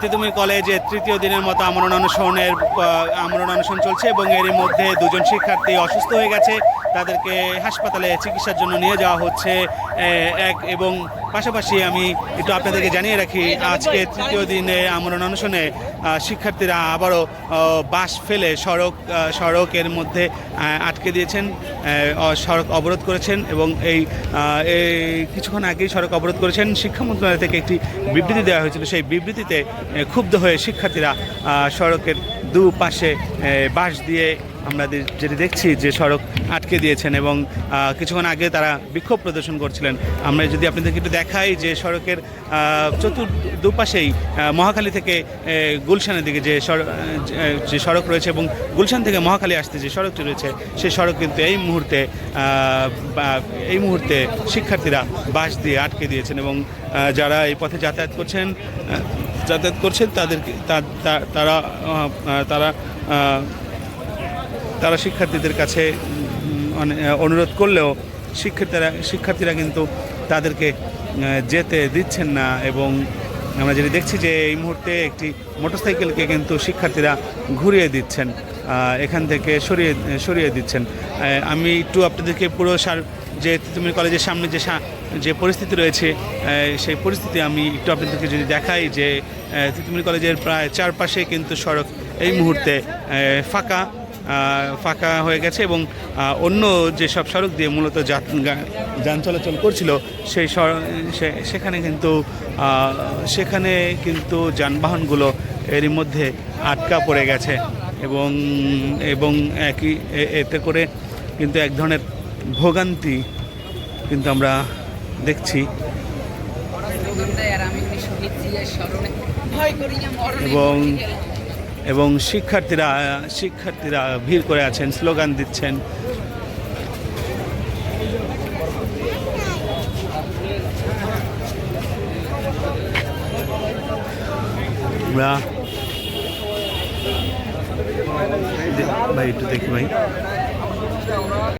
তিতুমির কলেজে তৃতীয় দিনের মতো আমরণ অনশনের আমরণ অনশন চলছে এবং এরই মধ্যে দুজন শিক্ষার্থী অসুস্থ হয়ে গেছে। তাদেরকে হাসপাতালে চিকিৎসার জন্য নিয়ে যাওয়া হচ্ছে এক এবং পাশাপাশি আমি একটু আপনাদেরকে জানিয়ে রাখি, আজকে তৃতীয় দিনে আমরণ অনশনে শিক্ষার্থীরা আবারও বাস ফেলে সড়ক সড়কের মধ্যে আটকে দিয়েছেন। সড়ক অবরোধ করেছেন এবং এই কিছুক্ষণ আগেই সড়ক অবরোধ করেছেন। শিক্ষা মন্ত্রণালয় থেকে একটি বিবৃতি দেওয়া হয়েছিল। সেই বিবৃতিতে ক্ষুব্ধ হয়ে শিক্ষার্থীরা সড়কের দুপাশে বাঁশ দিয়ে আমরা যেটি দেখছি যে সড়ক আটকে দিয়েছেন এবং কিছুক্ষণ আগে তারা বিক্ষোভ প্রদর্শন করছিলেন। আমরা যদি আপনাদেরকে একটু দেখাই যে সড়কের চতুর, দুপাশেই মহাখালী থেকে গুলশানের দিকে যে যে- সড়ক রয়েছে এবং গুলশান থেকে মহাখালী আসতে যে সড়কটি রয়েছে সেই সড়ক কিন্তু এই মুহূর্তে এই মুহূর্তে শিক্ষার্থীরা বাস দিয়ে আটকে দিয়েছেন এবং যারা এই পথে যাতায়াত করছেন যাতায়াত করছেন তাদেরকে তারা তারা তারা শিক্ষার্থীদের কাছে উম, অনুরোধ করলেও শিক্ষার্থীরা শিক্ষার্থীরা কিন্তু তাদেরকে যেতে দিচ্ছেন না এবং আমরা যেটি দেখছি যে এই মুহূর্তে একটি মোটরসাইকেলকে কিন্তু শিক্ষার্থীরা ঘুরিয়ে দিচ্ছেন এখান থেকে সরিয়ে সরিয়ে দিচ্ছেন। আমি একটু আপনাদেরকে পুরো সার যে তিতুমির কলেজের সামনে যে যে পরিস্থিতি রয়েছে সেই পরিস্থিতি আমি একটু আপনাদেরকে যদি দেখাই যে তিতুমির কলেজের প্রায় চারপাশে কিন্তু সড়ক এই মুহূর্তে ফাঁকা। ফাঁকা হয়ে গেছে এবং অন্য যেসব সড়ক দিয়ে মূলত যাত- যান চলাচল করছিল সেই সেখানে কিন্তু সেখানে কিন্তু যানবাহনগুলো এরই মধ্যে আটকা পড়ে গেছে এবং এবং একই এতে করে কিন্তু এক ধরনের ভোগান্তি কিন্তু আমরা দেখছি এবং। এবং শিক্ষার্থীরা শিক্ষার্থীরা ভিড় করে আছেন স্লোগান দিচ্ছেন। ভাই একটু দেখি ভাই।